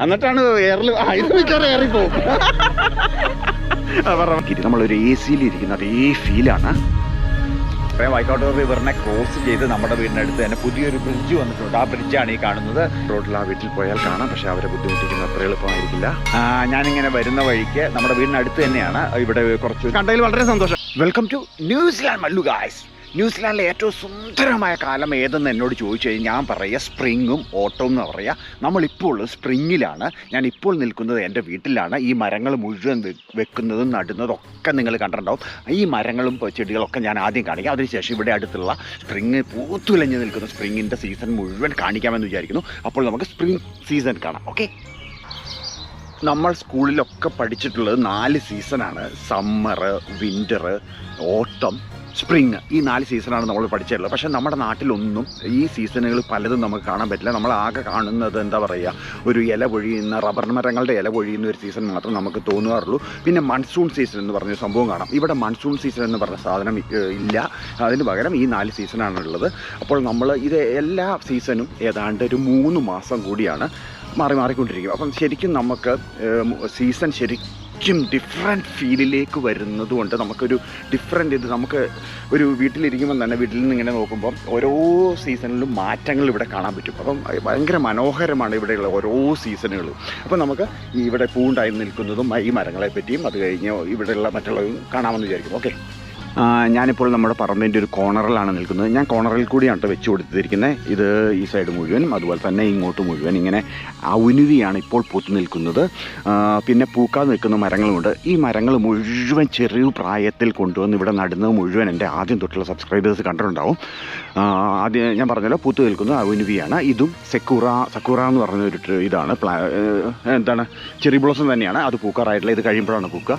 എന്നിട്ടാണ് എയറിൽ ഇത് മിക്കവാറും നമ്മളൊരു എ സിയിൽ ഇരിക്കുന്ന അതേ ഫീലാണ് വൈക്കോട്ടൂർ റിവറിനെ ക്രോസ് ചെയ്ത് നമ്മുടെ വീടിനടുത്ത് തന്നെ പുതിയൊരു ബ്രിഡ്ജ് വന്നിട്ടുണ്ട്. ആ ബ്രിഡ്ജാണ് ഈ കാണുന്നത്. റോഡിൽ ആ വീട്ടിൽ പോയാൽ കാണാം. പക്ഷെ അവരെ ബുദ്ധിമുട്ടിക്കുന്ന അത്ര എളുപ്പമായിരിക്കില്ല. ആ, ഞാനിങ്ങനെ വരുന്ന വഴിക്ക് നമ്മുടെ വീടിനടുത്ത് തന്നെയാണ്. ഇവിടെ കുറച്ച് കണ്ടതിൽ വളരെ സന്തോഷം. Welcome to New Zealand Mallu guys ന്യൂസിലാൻഡിലെ ഏറ്റവും സുന്ദരമായ കാലം ഏതെന്ന് എന്നോട് ചോദിച്ചു കഴിഞ്ഞാൽ ഞാൻ പറയുക സ്പ്രിങ്ങും ഓട്ടവും എന്ന് പറയുക നമ്മളിപ്പോൾ സ്പ്രിങ്ങിലാണ്. ഞാൻ ഇപ്പോൾ നിൽക്കുന്നത് എന്റെ വീട്ടിലാണ്. ഈ മരങ്ങൾ മുഴുവൻ വെക്കുന്നതും നടുന്നതും ഒക്കെ നിങ്ങൾ കണ്ടിട്ടുണ്ടാവും. ഈ മരങ്ങളും ചെടികളൊക്കെ ഞാൻ ആദ്യം കാണിക്കാം. അതിനുശേഷം ഇവിടെ അടുത്തുള്ള സ്പ്രിങ് പൂത്തുലഞ്ഞ് നിൽക്കുന്ന സ്പ്രിങ്ങിന്റെ സീസൺ മുഴുവൻ കാണിക്കാമെന്ന് വിചാരിക്കുന്നു. അപ്പോൾ നമുക്ക് സ്പ്രിങ് സീസൺ കാണാം. ഓക്കെ? നമ്മൾ സ്കൂളിലൊക്കെ പഠിച്ചിട്ടുള്ളത് നാല് സീസണാണ്. സമ്മറ് വിന്റർ ഓട്ടം സ്പ്രിങ് ഈ നാല് സീസണാണ് നമ്മൾ പഠിച്ചിട്ടുള്ളത്. പക്ഷേ നമ്മുടെ നാട്ടിലൊന്നും ഈ സീസണുകൾ പലതും നമുക്ക് കാണാൻ പറ്റില്ല. നമ്മൾ ആകെ കാണുന്നത് എന്താ പറയുക ഒരു ഇല പൊഴിയുന്ന റബ്ബർ മരങ്ങളുടെ ഇല പൊഴിയുന്ന ഒരു സീസൺ മാത്രം നമുക്ക് തോന്നാറുള്ളൂ പിന്നെ മൺസൂൺ സീസൺ എന്ന് പറഞ്ഞ സംഭവം കാണാം. ഇവിടെ മൺസൂൺ സീസൺ എന്ന് പറഞ്ഞ സാധനം ഇല്ല. അതിന് പകരം ഈ നാല് സീസണാണുള്ളത്. അപ്പോൾ നമ്മൾ ഇത് എല്ലാ സീസണും ഏതാണ്ട് ഒരു മൂന്ന് മാസം കൂടിയാണ് മാറി മാറിക്കൊണ്ടിരിക്കും അപ്പം ശരിക്കും നമുക്ക് സീസൺ ശരിക്കും ഡിഫറെന്റ് ഫീലിലേക്ക് വരുന്നത് കൊണ്ട് നമുക്കൊരു ഡിഫറെന്റ് ഇത് നമുക്ക് ഒരു വീട്ടിലിരിക്കുമ്പോൾ തന്നെ വീട്ടിൽ നിന്ന് ഇങ്ങനെ നോക്കുമ്പോൾ ഓരോ സീസണിലും മാറ്റങ്ങൾ ഇവിടെ കാണാൻ പറ്റും. അപ്പം ഭയങ്കര മനോഹരമാണ് ഇവിടെയുള്ള ഓരോ സീസണുകളും അപ്പം നമുക്ക് ഇവിടെ പൂണ്ടായി നിൽക്കുന്നതും ഈ മരങ്ങളെ പറ്റിയും അത് കഴിഞ്ഞ് ഇവിടെയുള്ള മറ്റുള്ളതും കാണാമെന്ന് വിചാരിക്കും ഓക്കെ. ഞാനിപ്പോൾ നമ്മുടെ പറമ്പിന്റെ ഒരു കോർണറിലാണ് നിൽക്കുന്നത്. ഞാൻ കോർണറിൽ കൂടിയാണ് കേട്ടോ വെച്ച് കൊടുത്തിരിക്കുന്നത്. ഇത് ഈ സൈഡ് മുഴുവനും അതുപോലെ തന്നെ ഇങ്ങോട്ട് മുഴുവൻ ഇങ്ങനെ ഔനുവിയാണ് ഇപ്പോൾ പൂത്തു നിൽക്കുന്നത്. പിന്നെ പൂക്കാതെ നിൽക്കുന്ന മരങ്ങളുമുണ്ട്. ഈ മരങ്ങൾ മുഴുവൻ ചെറിയ പ്രായത്തിൽ കൊണ്ടുവന്ന് ഇവിടെ നടുന്നത് മുഴുവൻ എന്റെ ആദ്യം തൊട്ടുള്ള സബ്സ്ക്രൈബേഴ്സ് കണ്ടിട്ടുണ്ടാവും. ആദ്യം ഞാൻ പറഞ്ഞല്ലോ പൂത്തു നിൽക്കുന്നത് ഔനുവിയാണ് ഇതും സെക്കൂറ സക്കൂറ എന്ന് പറഞ്ഞ ഒരു ഇതാണ്. പ്ലാ എന്താണ്? ചെറി ബ്ലോസം തന്നെയാണ്. അത് പൂക്കാറായിട്ടുള്ള ഇത് കഴിയുമ്പോഴാണ് പൂക്കുക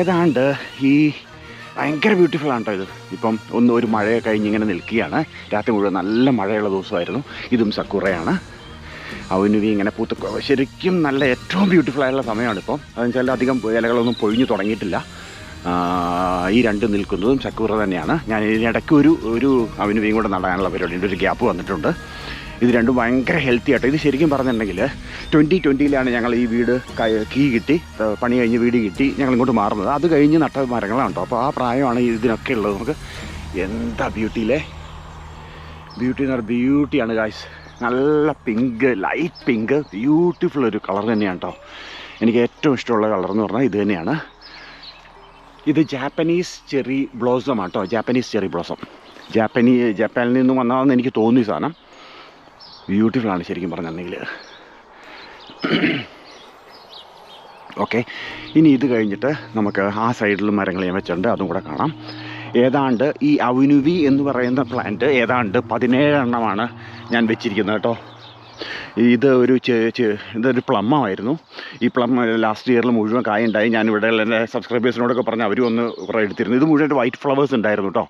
ഏതാണ്ട് ഈ ഭയങ്കര ബ്യൂട്ടിഫുൾ ആണ് കേട്ടോ ഇത്. ഇപ്പം ഒന്ന് ഒരു മഴ കഴിഞ്ഞ് ഇങ്ങനെ നിൽക്കുകയാണ്. രാത്രി മുഴുവൻ നല്ല മഴയുള്ള ദിവസമായിരുന്നു. ഇതും സക്കുറയാണ്. അവനുവി ഇങ്ങനെ പൂത്ത് ശരിക്കും നല്ല ഏറ്റവും ബ്യൂട്ടിഫുൾ ആയിട്ടുള്ള സമയമാണ് ഇപ്പം. അതെന്ന് വെച്ചാൽ അധികം ഇലകളൊന്നും പൊഴിഞ്ഞു തുടങ്ങിയിട്ടില്ല. ഈ രണ്ട് നിൽക്കുന്നതും ചക്കൂറ തന്നെയാണ്. ഞാൻ ഇതിനിടയ്ക്ക് ഒരു ഒരു അവനുവിയും കൂടെ നടാനുള്ള പരിപാടിയുണ്ട് ഒരു ഗ്യാപ്പ് വന്നിട്ടുണ്ട്. ഇത് രണ്ടും ഭയങ്കര ഹെൽത്തി ആട്ടോ. ഇത് ശരിക്കും പറഞ്ഞിട്ടുണ്ടെങ്കിൽ ട്വന്റി ട്വന്റിയിലാണ് ഞങ്ങൾ ഈ വീട് കീ കിട്ടി പണി കഴിഞ്ഞ് വീട് കിട്ടി ഞങ്ങൾ ഇങ്ങോട്ട് മാറുന്നത്. അത് കഴിഞ്ഞ് നട്ട മരങ്ങളാണ് കേട്ടോ. അപ്പോൾ ആ പ്രായമാണ് ഇതിനൊക്കെ ഉള്ളത് നമുക്ക്. എന്താ ബ്യൂട്ടിയിലെ ബ്യൂട്ടി എന്ന് പറഞ്ഞാൽ ബ്യൂട്ടിയാണ് ഗായ്സ് നല്ല പിങ്ക് ലൈറ്റ് പിങ്ക് ബ്യൂട്ടിഫുൾ ഒരു കളർ തന്നെയാണ് കേട്ടോ. എനിക്ക് ഏറ്റവും ഇഷ്ടമുള്ള കളർ എന്ന് പറഞ്ഞാൽ ഇത് തന്നെയാണ്. ഇത് ജാപ്പനീസ് ചെറി ബ്ലോസം ആട്ടോ. ജാപ്പനീസ് ചെറി ബ്ലോസം ജാപ്പനീ ജപ്പാനിൽ നിന്നും വന്നതാണെന്ന് എനിക്ക് തോന്നി സാധനം. ബ്യൂട്ടിഫുൾ ആണ് ശരിക്കും പറഞ്ഞിട്ടുണ്ടെങ്കിൽ ഓക്കെ. ഇനി ഇത് കഴിഞ്ഞിട്ട് നമുക്ക് ആ സൈഡിൽ മരങ്ങൾ ഞാൻ വെച്ചിട്ടുണ്ട്. അതും കൂടെ കാണാം. ഏതാണ്ട് ഈ അവനുവി എന്ന് പറയുന്ന പ്ലാന്റ് ഏതാണ്ട് പതിനേഴെണ്ണമാണ് ഞാൻ വെച്ചിരിക്കുന്നത് കേട്ടോ. ഇത് ഒരു ഇതൊരു പ്ലമ്മായിരുന്നു ഈ പ്ലം ലാസ്റ്റ് ഇയറിൽ മുഴുവൻ കായുണ്ടായി. ഞാൻ ഇവിടെ എന്റെ സബ്സ്ക്രൈബേഴ്സിനോടൊക്കെ പറഞ്ഞ് അവരും ഒന്ന് കുറേ എടുത്തിരുന്നു. ഇത് മുഴുവൻ വൈറ്റ് ഫ്ലവേഴ്സ് ഉണ്ടായിരുന്നു കേട്ടോ.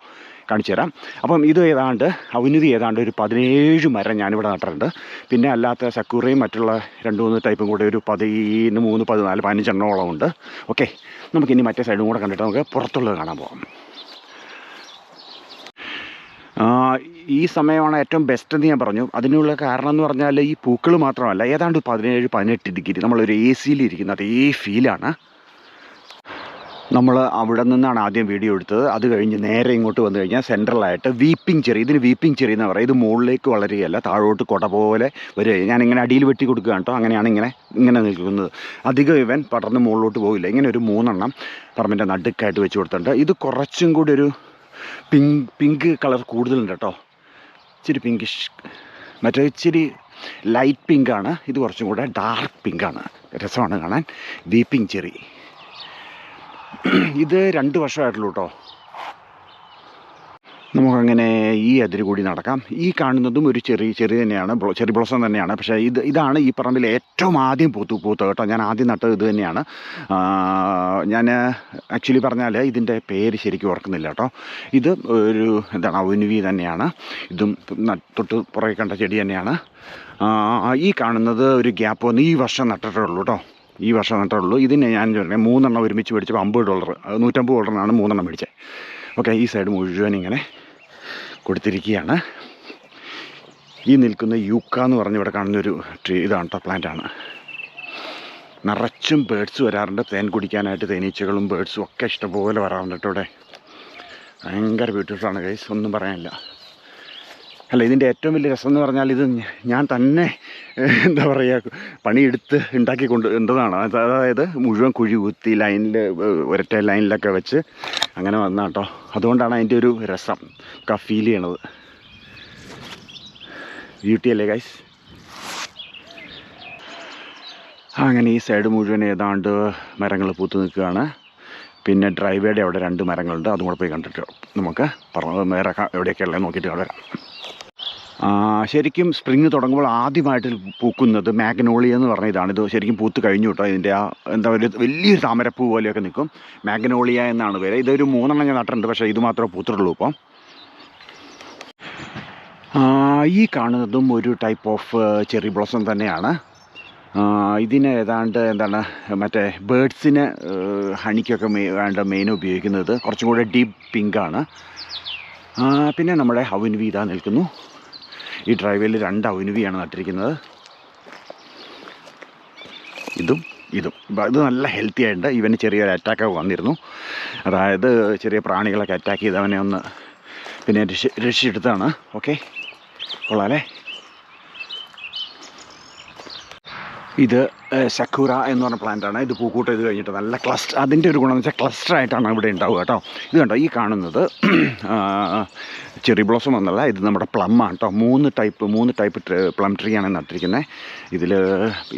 കാണിച്ചു തരാം. അപ്പം ഇത് ഏതാണ്ട് അവനുതി ഏതാണ്ട് ഒരു പതിനേഴ് മരം ഞാനിവിടെ നട്ടിട്ടുണ്ട്. പിന്നെ അല്ലാത്ത സക്കൂറയും മറ്റുള്ള രണ്ട് മൂന്ന് ടൈപ്പും കൂടെ ഒരു പതിന് മൂന്ന് പതിനാല് പതിനഞ്ചെണ്ണോളം ഉണ്ട്. ഓക്കെ നമുക്കിനി മറ്റേ സൈഡും കൂടെ കണ്ടിട്ട് നമുക്ക് പുറത്തുള്ളത് കാണാൻ പോകാം. ഈ സമയമാണ് ഏറ്റവും ബെസ്റ്റ് എന്ന് ഞാൻ പറഞ്ഞു. അതിനുള്ള കാരണം എന്ന് പറഞ്ഞാൽ ഈ പൂക്കൾ മാത്രമല്ല ഏതാണ്ട് പതിനേഴ് പതിനെട്ട് ഡിഗ്രി നമ്മളൊരു എ സിയിൽ ഇരിക്കുന്ന അതേ ഫീലാണ് നമ്മൾ അവിടെ നിന്നാണ് ആദ്യം വീഡിയോ എടുത്തത്. അത് കഴിഞ്ഞ് നേരെ ഇങ്ങോട്ട് വന്നു കഴിഞ്ഞാൽ സെൻട്രലായിട്ട് വീപ്പിംഗ് ചെറി ഇതിന് വീപ്പിംഗ് ചെറി എന്ന് പറയുന്നത് ഇത് മുകളിലേക്ക് വളരുകയല്ല താഴോട്ട് കൊട പോലെ വരിക. ഞാനിങ്ങനെ അടിയിൽ വെട്ടി കൊടുക്കുകയാണ് കേട്ടോ. അങ്ങനെയാണ് ഇങ്ങനെ ഇങ്ങനെ നിൽക്കുന്നത്. അധികം ഇവൻ പടർന്ന് മുകളിലോട്ട് പോകില്ല ഇങ്ങനെ ഒരു മൂന്നെണ്ണം പറമ്പിന്റെ നടുക്കായിട്ട് വെച്ച് കൊടുത്തിട്ടുണ്ട്. ഇത് കുറച്ചും കൂടി ഒരു പിങ്ക് പിങ്ക് കളർ കൂടുതലുണ്ട് കേട്ടോ. ഇച്ചിരി പിങ്കിഷ് മറ്റേ ഇച്ചിരി ലൈറ്റ് പിങ്കാണ് ഇത് കുറച്ചും കൂടെ ഡാർക്ക് പിങ്കാണ് രസമാണ് കാണാൻ. Weeping cherry. ഇത് രണ്ട് വർഷമായിട്ടുള്ളൂ കേട്ടോ നമുക്കങ്ങനെ ഈ അതിര് കൂടി നടക്കാം. ഈ കാണുന്നതും ഒരു ചെറിയ ചെറിയ തന്നെയാണ്. ചെറിയ ചെറി ബ്ലോസം തന്നെയാണ്. പക്ഷേ ഇത് ഇതാണ് ഈ പറമ്പിൽ ഏറ്റവും ആദ്യം പൂത്തു പൂത്തു കേട്ടോ. ഞാൻ ആദ്യം നട്ടത് ഇത് തന്നെയാണ്. ഞാൻ ആക്ച്വലി പറഞ്ഞാൽ ഇതിന്റെ പേര് ശരിക്കും ഓർക്കുന്നില്ല കേട്ടോ ഇത് ഒരു എന്താണ് അവനുവി തന്നെയാണ്. ഇതും തൊട്ട് പുറകെ കണ്ട ചെടി തന്നെയാണ്. ഈ കാണുന്നത് ഒരു ഗ്യാപ്പ് വന്ന് ഈ വർഷം നട്ടിട്ടേ ഉള്ളൂ കേട്ടോ ഈ വർഷം കണ്ടിട്ടുള്ളൂ ഇതിനെ ഞാൻ ചോദിക്കാം മൂന്നെണ്ണം ഒരുമിച്ച് മേടിച്ചപ്പോൾ അമ്പത് ഡോളർ നൂറ്റമ്പത് ഡോളറിനാണ് മൂന്നെണ്ണം മേടിച്ചത് ഓക്കെ ഈ സൈഡ് മുഴുവൻ ഇങ്ങനെ കൊടുത്തിരിക്കുകയാണ്. ഈ നിൽക്കുന്ന യൂക്ക എന്ന് പറഞ്ഞ് ഇവിടെ കാണുന്നൊരു ട്രീ ഇതാണ് കേട്ടോ പ്ലാന്റാണ് നിറച്ചും ബേഡ്സ് വരാറുണ്ട്. തേൻ കുടിക്കാനായിട്ട് തേനീച്ചകളും ബേഡ്സും ഒക്കെ ഇഷ്ടംപോലെ വരാറുണ്ട് കേട്ടോ ഇവിടെ. ഭയങ്കര ബ്യൂട്ടിഫുള്ളാണ് ഗൈസ് ഒന്നും പറയാനില്ല. അല്ല ഇതിന്റെ ഏറ്റവും വലിയ രസം എന്ന് പറഞ്ഞാൽ ഇത് ഞാൻ തന്നെ എന്താ പറയുക പണിയെടുത്ത് ഉണ്ടാക്കി കൊണ്ട് ഉണ്ടതാണ് അതായത് മുഴുവൻ കുഴി കുത്തി ലൈനിൽ ഒരറ്റ ലൈനിലൊക്കെ വെച്ച് അങ്ങനെ വന്ന കേട്ടോ അതുകൊണ്ടാണ് അതിന്റെ ഒരു രസം. ഒക്കെ ഫീൽ ചെയ്യണത്. ബ്യൂട്ടി അല്ലേ ഗൈസ് അങ്ങനെ ഈ സൈഡ് മുഴുവൻ ഏതാണ്ട് മരങ്ങൾ പൂത്ത് നിൽക്കുകയാണ്. പിന്നെ ഡ്രൈവേയുടെ അവിടെ രണ്ട് മരങ്ങളുണ്ട്. അതും കൂടെ പോയി കണ്ടിട്ട് നമുക്ക് പറഞ്ഞ വേറെ ക- എവിടെയൊക്കെയുള്ള നോക്കിയിട്ട് അവിടെ വരാം. ശരിക്കും സ്പ്രിങ് തുടങ്ങുമ്പോൾ ആദ്യമായിട്ട് പൂക്കുന്നത് മാഗ്നോളിയ എന്ന് പറഞ്ഞ ഇതാണ് ഇത് ശരിക്കും പൂത്ത് കഴിഞ്ഞു കേട്ടോ ഇതിന്റെ ആ എന്താ പറയുക വലിയൊരു താമരപ്പൂ പോലെയൊക്കെ നിൽക്കും. മാഗ്നോളിയ എന്നാണ് പേര്. ഇതൊരു മൂന്നെണ്ണം ഞാൻ നട്ടിട്ടുണ്ട് പക്ഷേ ഇത് മാത്രമേ പൂത്തുള്ളൂ ഇപ്പം. ഈ കാണുന്നതും ഒരു ടൈപ്പ് ഓഫ് ചെറി ബ്ലോസം തന്നെയാണ്. ഇതിന് ഏതാണ്ട് എന്താണ് മറ്റേ ബേഡ്സിന് ഹണിക്കൊക്കെ വേണ്ട മെയിൻ ഉപയോഗിക്കുന്നത് കുറച്ചും കൂടെ ഡീപ്പ് പിങ്കാണ്. പിന്നെ നമ്മുടെ ഹൗൻ വീത നിൽക്കുന്നു. ഈ ഡ്രൈവേയിൽ രണ്ട് ഔനുവിയാണ് നട്ടിരിക്കുന്നത്. ഇതും ഇതും. ഇത് നല്ല ഹെൽത്തി ആയിട്ടുണ്ട്. ഇവന് ചെറിയൊരു അറ്റാക്കൊക്കെ വന്നിരുന്നു. അതായത് ചെറിയ പ്രാണികളൊക്കെ അറ്റാക്ക് ചെയ്ത് അവനെ ഒന്ന് പിന്നെ രക്ഷ രക്ഷിച്ചെടുത്താണ് ഓക്കെ കൊള്ളാല്ലേ ഇത് ശക്കൂര എന്ന് പറഞ്ഞ പ്ലാന്റാണ് ഇത് പൂക്കൂട്ട് ഇത് കഴിഞ്ഞിട്ട് നല്ല ക്ലസ്റ്റർ അതിന്റെ ഒരു ഗുണമെന്ന് വെച്ചാൽ ക്ലസ്റ്റർ ആയിട്ടാണ് ഇവിടെ ഉണ്ടാവുക കേട്ടോ. ഇത് കണ്ടോ ഈ കാണുന്നത് ചെറി ബ്ലോസം എന്നല്ല ഇത് നമ്മുടെ പ്ലം ആണ് കേട്ടോ. മൂന്ന് ടൈപ്പ് മൂന്ന് ടൈപ്പ് പ്ലം ട്രീ ആണ് നട്ടിരിക്കുന്നത് ഇതിൽ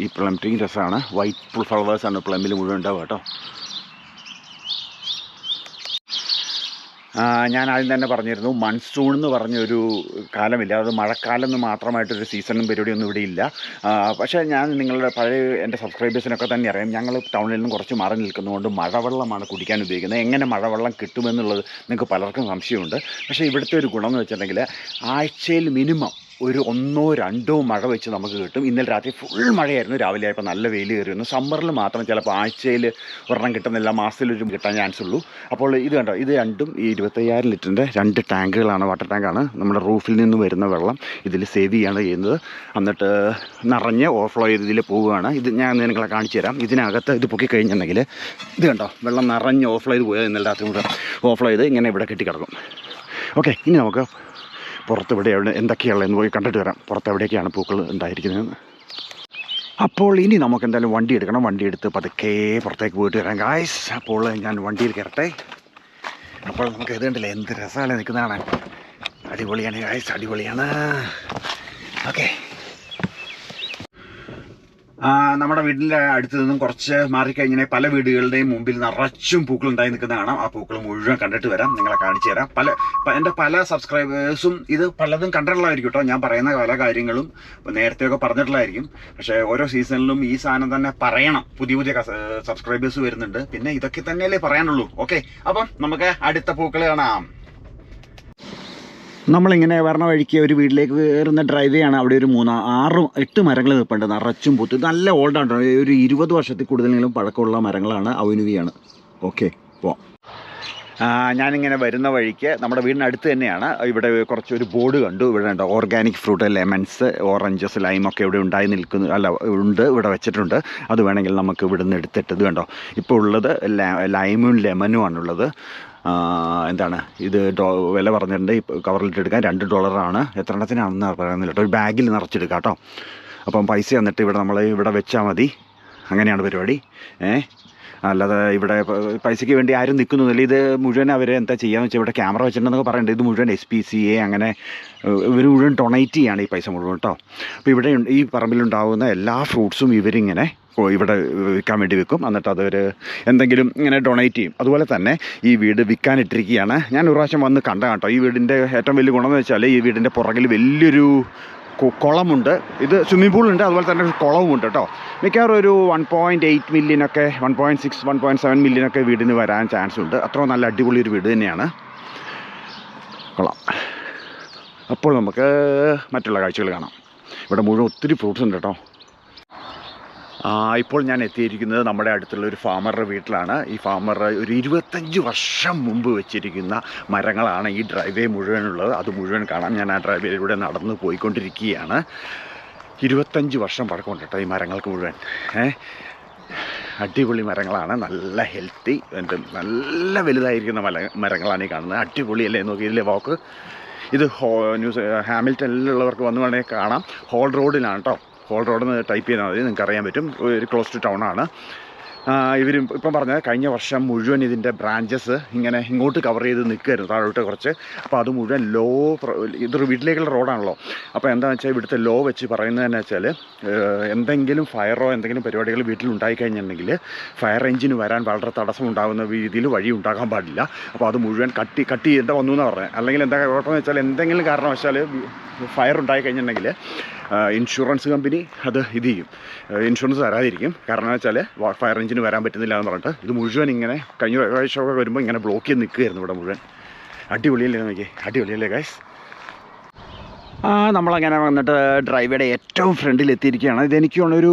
ഈ പ്ലം ട്രീ രസമാണ്. വൈറ്റ് ഫ്ലവേഴ്സാണ് പ്ലമ്മിൽ മുഴുവൻ ഉണ്ടാവുക കേട്ടോ. ഞാൻ ആദ്യം തന്നെ പറഞ്ഞിരുന്നു മൺസൂൺ എന്ന് പറഞ്ഞൊരു കാലമില്ല. അത് മഴക്കാലം എന്ന് മാത്രമായിട്ടൊരു സീസണും പരിപാടിയൊന്നും ഇവിടെ ഇല്ല. പക്ഷേ ഞാൻ നിങ്ങളുടെ പഴയ എന്റെ സബ്സ്ക്രൈബേഴ്സിനൊക്കെ തന്നെ അറിയാം ഞങ്ങൾ ടൗണിൽ നിന്ന് കുറച്ച് മാറി നിൽക്കുന്നതുകൊണ്ട് മഴവെള്ളമാണ് കുടിക്കാൻ ഉപയോഗിക്കുന്നത്. എങ്ങനെ മഴവെള്ളം കിട്ടുമെന്നുള്ളത് നിങ്ങൾക്ക് പലർക്കും സംശയമുണ്ട്. പക്ഷേ ഇവിടുത്തെ ഒരു ഗുണമെന്ന് വെച്ചിട്ടുണ്ടെങ്കിൽ ആഴ്ചയിൽ മിനിമം ഒരു ഒന്നോ രണ്ടോ മഴ വെച്ച് നമുക്ക് കിട്ടും. ഇന്നലെ രാത്രി ഫുൾ മഴയായിരുന്നു. രാവിലെ ആയപ്പോൾ നല്ല വെയിൽ കയറിയിരുന്നു. സമ്മറിൽ മാത്രം ചിലപ്പോൾ ആഴ്ചയിൽ ഒരെണ്ണം കിട്ടുന്നില്ല മാസത്തിലൊരു കിട്ടാൻ ചാൻസ് ഉള്ളൂ. അപ്പോൾ ഇത് കണ്ടോ ഇത് രണ്ടും ഈ ഇരുപത്തയ്യായിരം ലിറ്ററിന്റെ രണ്ട് ടാങ്കുകളാണ് വാട്ടർ ടാങ്കാണ് നമ്മുടെ റൂഫിൽ നിന്ന് വരുന്ന വെള്ളം ഇതിൽ സേവ് ചെയ്യാണ് ചെയ്യുന്നത്. എന്നിട്ട് നിറഞ്ഞ് ഓവർഫ്ലോ ചെയ്ത് ഇതിൽ പോവുകയാണ്. ഇത് ഞാൻ നിങ്ങളെ കാണിച്ചു തരാം. ഇതിനകത്ത് ഇത് പൊക്കി കഴിഞ്ഞിട്ടുണ്ടെങ്കിൽ ഇത് കണ്ടോ വെള്ളം നിറഞ്ഞ് ഓവർഫ്ലോ ചെയ്ത് പോയത് ഇന്നലെ രാത്രി കൂടെ ഓവർഫ്ലോ ചെയ്ത് ഇങ്ങനെ ഇവിടെ കെട്ടിക്കിടക്കും. ഓക്കെ ഇനി നമുക്ക് പുറത്ത് ഇവിടെ എവിടെ എന്തൊക്കെയുള്ളതെന്ന് പോയി കണ്ടിട്ട് വരാം. പുറത്ത് എവിടെയൊക്കെയാണ് പൂക്കൾ ഉണ്ടായിരിക്കുന്നതെന്ന് അപ്പോൾ ഇനി നമുക്ക് എന്തായാലും വണ്ടി എടുക്കണം. വണ്ടി എടുത്ത് പതുക്കെ പുറത്തേക്ക് പോയിട്ട് വരാം. ഗായ്സ് അപ്പോൾ ഞാൻ വണ്ടിയിൽ കയറട്ടെ. അപ്പോൾ നമുക്ക് ഇത് കണ്ടില്ലേ എന്ത് രസമല്ലേ നിൽക്കുന്നതാണ്. അടിപൊളിയാണ് ഗായ്സ് അടിപൊളിയാണ്. ഓക്കെ നമ്മുടെ വീടിന്റെ അടുത്ത് നിന്നും കുറച്ച് മാറിക്കഴിഞ്ഞാൽ പല വീടുകളുടെയും മുമ്പിൽ നിറച്ചും പൂക്കൾ ഉണ്ടായി നിൽക്കുന്ന കാണാം. ആ പൂക്കൾ മുഴുവൻ കണ്ടിട്ട് വരാം. നിങ്ങളെ കാണിച്ചു തരാം. പല എന്റെ പല സബ്സ്ക്രൈബേഴ്സും ഇത് പലതും കണ്ടിട്ടുള്ളതായിരിക്കും കേട്ടോ. ഞാൻ പറയുന്ന പല കാര്യങ്ങളും നേരത്തെയൊക്കെ പറഞ്ഞിട്ടുള്ളതായിരിക്കും. പക്ഷേ ഓരോ സീസണിലും ഈ സാധനം തന്നെ പറയണം. പുതിയ പുതിയ സബ്സ്ക്രൈബേഴ്സ് വരുന്നുണ്ട്. പിന്നെ ഇതൊക്കെ തന്നെയല്ലേ പറയാനുള്ളൂ. ഓക്കെ അപ്പം നമുക്ക് അടുത്ത പൂക്കൾ കാണാം. നമ്മളിങ്ങനെ വരണ വഴിക്ക് ഒരു വീട്ടിലേക്ക് കയറുന്ന ഡ്രൈവ് ചെയ്യാണ് അവിടെ ഒരു മൂന്ന് ആറ് എട്ട് മരങ്ങൾ നിൽപ്പുണ്ട്. നിറച്ചും പൂത്ത്. നല്ല ഓൾഡാണ് ഒരു ഇരുപത് വർഷത്തിൽ കൂടുതലെങ്കിലും പഴക്കമുള്ള മരങ്ങളാണ് അവനുവിയാണ് ഓക്കെ പോ. ഞാനിങ്ങനെ വരുന്ന വഴിക്ക് നമ്മുടെ വീടിനടുത്ത് തന്നെയാണ്. ഇവിടെ കുറച്ച് ഒരു ബോർഡ് കണ്ടു. ഇവിടെ ഉണ്ട് ഓർഗാനിക് ഫ്രൂട്ട് ലെമൺസ് ഓറഞ്ചസ് ലൈമൊക്കെ ഇവിടെ ഉണ്ടായി നിൽക്കുന്നു. അല്ല ഉണ്ട് ഇവിടെ വെച്ചിട്ടുണ്ട്. അത് വേണമെങ്കിൽ നമുക്ക് ഇവിടുന്ന് നിന്ന് എടുത്തിട്ട് ഇത് കണ്ടോ ഇപ്പോൾ ഉള്ളത് ലൈമും ലെമനും ആണുള്ളത്. ആ, എന്താണ് ഇത് വില പറഞ്ഞിട്ടുണ്ട്. ഇപ്പോൾ കവറിലിട്ട് എടുക്കാൻ രണ്ട് ഡോളറാണ് എത്ര എണ്ണത്തിനാണെന്ന് പറയുന്നില്ല കേട്ടോ ഒരു ബാഗിൽ നിറച്ചെടുക്കാം കേട്ടോ. അപ്പം പൈസ തന്നിട്ട് ഇവിടെ നമ്മൾ ഇവിടെ വെച്ചാൽ മതി. അങ്ങനെയാണ് പരിപാടി. ഏ? അല്ലാതെ ഇവിടെ പൈസയ്ക്ക് വേണ്ടി ആരും നിൽക്കുന്നില്ല. ഇത് മുഴുവൻ അവർ എന്താ ചെയ്യാന്ന് വെച്ചാൽ ഇവിടെ ക്യാമറ വെച്ചിട്ടുണ്ടെന്നൊക്കെ പറയുന്നുണ്ട് ഇത് മുഴുവൻ എസ് പി സി എ അങ്ങനെ ഇവർ മുഴുവൻ ഡൊണേറ്റ് ചെയ്യാണ് ഈ പൈസ മുഴുവൻ കേട്ടോ അപ്പോൾ ഇവിടെ ഈ പറമ്പിലുണ്ടാകുന്ന എല്ലാ ഫ്രൂട്ട്സും ഇവരിങ്ങനെ ഇവിടെ വിൽക്കാൻ വേണ്ടി വെക്കും എന്നിട്ട് അതൊരു എന്തെങ്കിലും ഇങ്ങനെ ഡൊണേറ്റ് ചെയ്യും. അതുപോലെ തന്നെ ഈ വീട് വിൽക്കാനിട്ടിരിക്കുകയാണ്. ഞാൻ ഒരു പ്രാവശ്യം വന്ന് കണ്ട കേട്ടോ ഈ വീടിന്റെ ഏറ്റവും വലിയ ഗുണമെന്ന് വെച്ചാൽ ഈ വീടിന്റെ പുറകിൽ വലിയൊരു കുളമുണ്ട്. ഇത് സ്വിമ്മിംഗ് പൂളുണ്ട് അതുപോലെ തന്നെ ഒരു കുളവുമുണ്ട് കേട്ടോ. മിക്കവാറും ഒരു one point eight മില്യനൊക്കെ one point six one point seven മില്യനൊക്കെ വീടിന് വരാൻ ചാൻസ് ഉണ്ട്. അത്ര നല്ല അടിപൊളി ഒരു വീട് തന്നെയാണ്. കൊള്ളാം. അപ്പോൾ നമുക്ക് മറ്റുള്ള കാഴ്ചകൾ കാണാം. ഇവിടെ മുഴുവൻ ഒത്തിരി ഫ്രൂട്ട്സ് ഉണ്ട് കേട്ടോ. ഇപ്പോൾ ഞാൻ എത്തിയിരിക്കുന്നത് നമ്മുടെ അടുത്തുള്ള ഒരു ഫാമറുടെ വീട്ടിലാണ്. ഈ ഫാമർ ഒരു ഇരുപത്തഞ്ച് വർഷം മുമ്പ് വെച്ചിരിക്കുന്ന മരങ്ങളാണ് ഈ ഡ്രൈവേ മുഴുവനുള്ളത്. അത് മുഴുവൻ കാണാം. ഞാൻ ആ ഡ്രൈവേയിലൂടെ നടന്നു പോയിക്കൊണ്ടിരിക്കുകയാണ്. ഇരുപത്തഞ്ച് വർഷം പഴക്കമുണ്ട് കേട്ടോ ഈ മരങ്ങൾക്ക് മുഴുവൻ. അടിപൊളി മരങ്ങളാണ്. നല്ല ഹെൽത്തി നല്ല വലുതായിരിക്കുന്ന മല മരങ്ങളാണ് ഈ കാണുന്നത്. അടിപൊളിയല്ലേ നോക്കി ഇതിലെ വാക്ക് ഇത് ഹോ ന്യൂസ് ഹാമിൽട്ടണിലുള്ളവർക്ക് വന്നു വേണമെങ്കിൽ കാണാം. ഹോൾ റോഡിലാണ് കേട്ടോ ഹോൾ റോഡ് എന്ന് ടൈപ്പ് ചെയ്താൽ മതി. നിങ്ങൾക്ക് അറിയാൻ പറ്റും. ഒരു ക്ലോസ് ടു ടൗൺ ആണ്. ഇവർ ഇപ്പം പറഞ്ഞത് കഴിഞ്ഞ വർഷം മുഴുവൻ ഇതിന്റെ ബ്രാഞ്ചസ് ഇങ്ങനെ ഇങ്ങോട്ട് കവർ ചെയ്ത് നിൽക്കുമായിരുന്നു താഴോട്ട് കുറച്ച്. അപ്പോൾ അത് മുഴുവൻ ലോ ഇതൊരു വീട്ടിലേക്കുള്ള റോഡാണല്ലോ അപ്പോൾ എന്താണെന്ന് വെച്ചാൽ ഇവിടുത്തെ ലോ വെച്ച് പറയുന്നതെന്ന് വെച്ചാൽ എന്തെങ്കിലും ഫയറോ എന്തെങ്കിലും പരിപാടികൾ വീട്ടിൽ ഉണ്ടായിക്കഴിഞ്ഞിട്ടുണ്ടെങ്കിൽ ഫയർ എഞ്ചിന് വരാൻ വളരെ തടസ്സം ഉണ്ടാകുന്ന രീതിയിൽ വഴി ഉണ്ടാകാൻ പാടില്ല. അപ്പോൾ അത് മുഴുവൻ കട്ടി കട്ട് ചെയ്യേണ്ട വന്നു എന്ന് പറഞ്ഞത്. അല്ലെങ്കിൽ എന്താ കുഴപ്പമെന്ന് വെച്ചാൽ എന്തെങ്കിലും കാരണവശാൽ ഫയർ ഉണ്ടായി കഴിഞ്ഞിട്ടുണ്ടെങ്കിൽ ഇൻഷുറൻസ് കമ്പനി അത് ഇത് ചെയ്യും. ഇൻഷുറൻസ് തരാതിരിക്കും. കാരണം വെച്ചാൽ ഫയർ എഞ്ചിന് വരാൻ പറ്റുന്നില്ല എന്ന് പറഞ്ഞിട്ട് ഇത് മുഴുവൻ ഇങ്ങനെ കഴിഞ്ഞ പ്രാവശ്യമൊക്കെ വരുമ്പോൾ ഇങ്ങനെ ബ്ലോക്ക് ചെയ്ത് നിൽക്കുകയായിരുന്നു ഇവിടെ മുഴുവൻ. അടിപൊളിയല്ലേ നോക്കി അടിപൊളിയല്ലേ ഗൈസ് നമ്മളങ്ങനെ വന്നിട്ട് ഡ്രൈവയുടെ ഏറ്റവും ഫ്രണ്ടിൽ എത്തിയിരിക്കുകയാണ്. ഇതെനിക്ക് ഒരു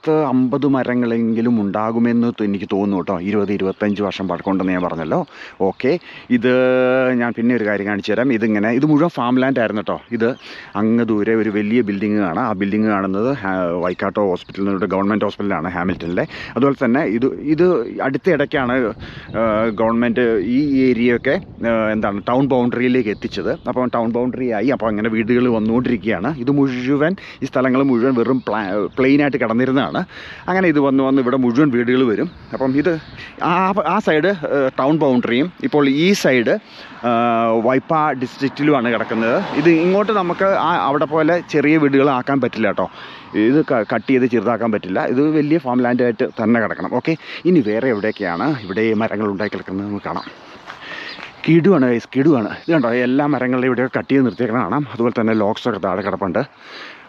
പത്ത് അമ്പത് മരങ്ങളെങ്കിലും ഉണ്ടാകുമെന്ന് എനിക്ക് തോന്നുന്നു കേട്ടോ. ഇരുപത് ഇരുപത്തഞ്ച് വർഷം പഴക്കമുണ്ടെന്ന് ഞാൻ പറഞ്ഞല്ലോ. ഓക്കെ. ഇത് ഞാൻ പിന്നെ ഒരു കാര്യം കാണിച്ചു തരാം. ഇതിങ്ങനെ ഇത് മുഴുവൻ ഫാം ലാൻഡ് ആയിരുന്നു കേട്ടോ. ഇത് അങ്ങ് ദൂരെ ഒരു വലിയ ബിൽഡിംഗ് കാണാം ആ ബിൽഡിംഗ് കാണുന്നത് വൈക്കാട്ടോ ഹോസ്പിറ്റലിൽ ഗവൺമെന്റ് ഹോസ്പിറ്റലാണ് ഹാമിൽട്ടണിലെ. അതുപോലെ തന്നെ ഇത് ഇത് അടുത്ത ഇടയ്ക്കാണ് ഗവൺമെന്റ് ഈ ഏരിയയൊക്കെ എന്താണ് ടൗൺ ബൗണ്ടറിയിലേക്ക് എത്തിച്ചത്. അപ്പോൾ ടൗൺ ബൗണ്ടറി ആയി അപ്പോൾ അങ്ങനെ വീടുകൾ വന്നുകൊണ്ടിരിക്കുകയാണ്. ഇത് മുഴുവൻ ഈ സ്ഥലങ്ങൾ മുഴുവൻ വെറും പ്ലാ പ്ലെയിനായിട്ട് കിടന്നിരുന്നതാണ്. അങ്ങനെ ഇത് വന്ന് വന്ന് ഇവിടെ മുഴുവൻ വീടുകൾ വരും. അപ്പം ഇത് ആ ആ സൈഡ് ടൗൺ ബൗണ്ടറിയും ഇപ്പോൾ ഈ സൈഡ് വൈപ്പ ഡിസ്ട്രിക്റ്റിലുമാണ് കിടക്കുന്നത്. ഇത് ഇങ്ങോട്ട് നമുക്ക് ആ അവിടെ പോലെ ചെറിയ വീടുകൾ ആക്കാൻ പറ്റില്ല കേട്ടോ. ഇത് കട്ട് ചെയ്ത് ചെറുതാക്കാൻ പറ്റില്ല. ഇത് വലിയ ഫാം ലാൻഡായിട്ട് തന്നെ കിടക്കണം. ഓക്കെ ഇനി വേറെ എവിടെയൊക്കെയാണ് ഇവിടെ മരങ്ങൾ ഉണ്ടായി കിടക്കുന്നത് നമുക്ക് കാണാം. കിടുവാണ് ഗൈസ് കിടുവാണ്. ഇത് കണ്ടോ? എല്ലാ മരങ്ങളുടെ ഇവിടെ കട്ട് ചെയ്ത് നിർത്തിയേക്കണം കാണാം. അതുപോലെ തന്നെ ലോക്സൊക്കെ താഴെ കിടപ്പുണ്ട്.